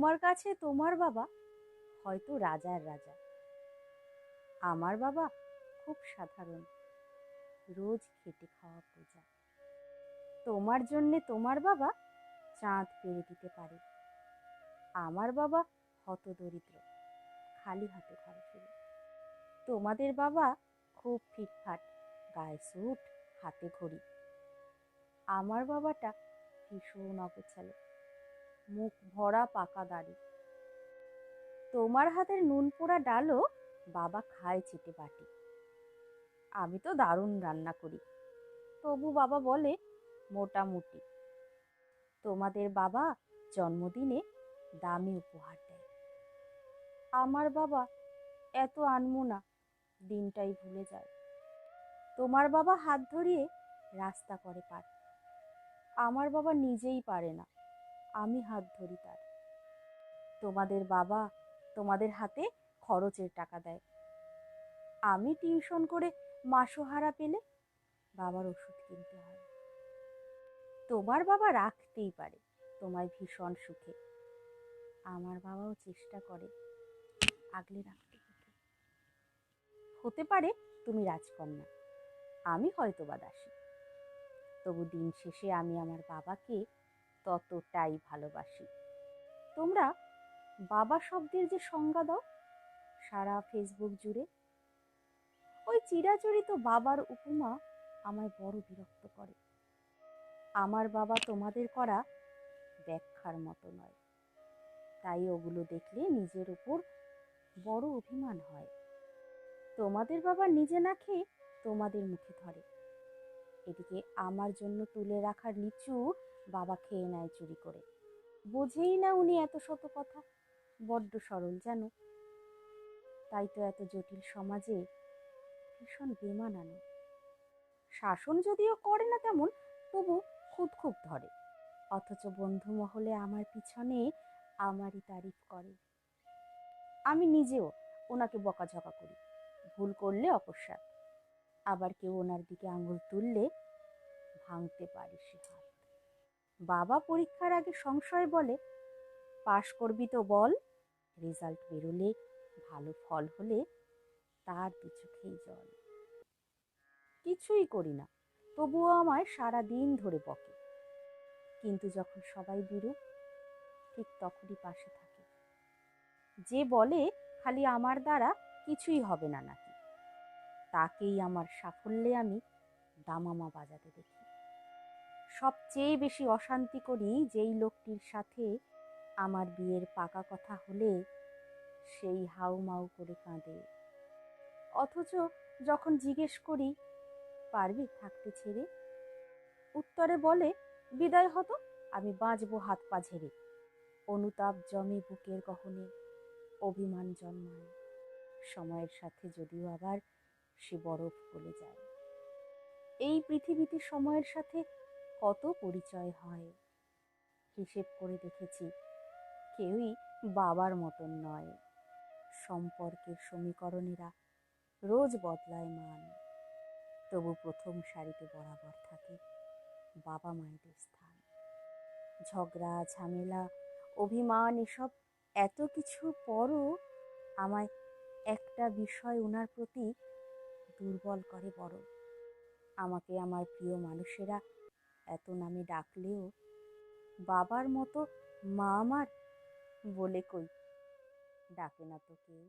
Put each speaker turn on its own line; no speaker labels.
তোমার কাছে তোমার বাবা হয়তো রাজার রাজা। আমার বাবা খুব সাধারণ, রোজ খেটে খাওয়া পূজা তোমার জন্যে তোমার বাবা চাঁদ পেরে দিতে পারে। আমার বাবা হত দরিদ্র খালি হাতে ঘরে ফিরে। তোমাদের বাবা খুব ফিটফাট, গায়ে স্যুট, হাতে ঘড়ি। আমার বাবাটা ভীষণ অগোছালো। মুখ ভরা পাকা দাড়ি। তোমার হাতের নুন পোড়া ডালও বাবা খায় চেটে বাটি আমি তো দারুণ রান্না করি। তবু বাবা বলে, মোটামুটি। তোমাদের বাবা জন্মদিনে দামি উপহার দেয়। আমার বাবা এত আনমো না দিনটাই ভুলে যায়। তোমার বাবা হাত ধরিয়ে রাস্তা করে পার। আমার বাবা নিজেই পারে না। আমি হাত ধরি তার। তোমাদের বাবা তোমাদের হাতে খরচের টাকা দেয়। আমি টিউশন করে মাসোহারা পেলে বাবার ওষুধ কিনতে হয়। তোমার বাবা রাখতেই পারে, তোমায় ভীষণ সুখে। আমার বাবাও চেষ্টা করে আগলে রাখতে হতে পারে তুমি রাজকন্যা, আমি হয়তো বা দাসী। তবু দিন শেষে আমি আমার বাবাকে ততটাই ভালোবাসি। তোমরা বাবা শব্দের যে সংজ্ঞা দাও, সারা ফেসবুক জুড়ে, ওই চিরাচরিত বাবার উপমা আমায় বড় বিরক্ত করে। আমার বাবা তোমাদের করা ব্যাখ্যার মতো নয়। তাই ওগুলো দেখলে নিজের উপর বড় অভিমান হয়। তোমাদের বাবা নিজে না খেয়ে তোমাদের মুখে ধরে। এদিকে আমার জন্য তুলে রাখার লিচু বাবা খেয়ে নেয় চুরি করে। বোঝেই না উনি এত শত কথা। বড্ড সরল, জানো? তাই তো এত জটিল সমাজে ভীষণ বেমানানো শাসন যদিও করে না তেমন, তবু খুদ খুব ধরে। অথচ বন্ধু মহলে আমার পিছনে আমারই তারিফ করে। আমি নিজেও ওনাকে বকাঝকা করি। ভুল করলে অকস্মাৎ আবার কেউ ওনার দিকে আঙুল তুললে ভাঙতে পারি সে হাত। বাবা পরীক্ষার আগে সংশয় বলে, পাশ করবি তো বল, রেজাল্ট বেরোলে ভালো ফল হলে তার দু চোখেই জল। কিছুই করি না, তবুও আমায় সারা দিন ধরে বকে। কিন্তু যখন সবাই বিরূপ ঠিক তখনই পাশে থাকে। যে বলে, খালি আমার দ্বারা কিছুই হবে না নাকি? তাকেই আমার সাফল্যে আমি দামামা বাজাতে দেখি। সবচেয়ে বেশি অশান্তি করি যেই লোকটির সাথে আমার বিয়ের পাকা কথা হলে সেই হাউ মাউ করে কাঁদে। অথচ যখন জিজ্ঞেস করি, পারবি থাকতে ছেড়ে? উত্তরে বলে, বিদায় হতো আমি বাঁচবো হাত পা ঝেড়ে। অনুতাপ জমে বুকের গহনে অভিমান জন্মায়। সময়ের সাথে যদিও আবার সে বরফ গলে যায়। এই পৃথিবীতে সময়ের সাথে কত পরিচয় হয়? হিসেব করে দেখেছি, কেউই বাবার মতন নয়। সম্পর্কের সমীকরণেরা রোজ বদলায় মান। তবু প্রথম সারিতে বরাবর থাকে বাবা মায়েদের স্থান। ঝগড়া, ঝামেলা, অভিমান এসব এত কিছু পরও আমায় একটা বিষয় ওনার প্রতি দুর্বল করে বড়। আমাকে আমার প্রিয় মানুষেরা এত নামে ডাকলেও বাবার মতো মা আমার বলে কই? ডাকে না তো কেউ।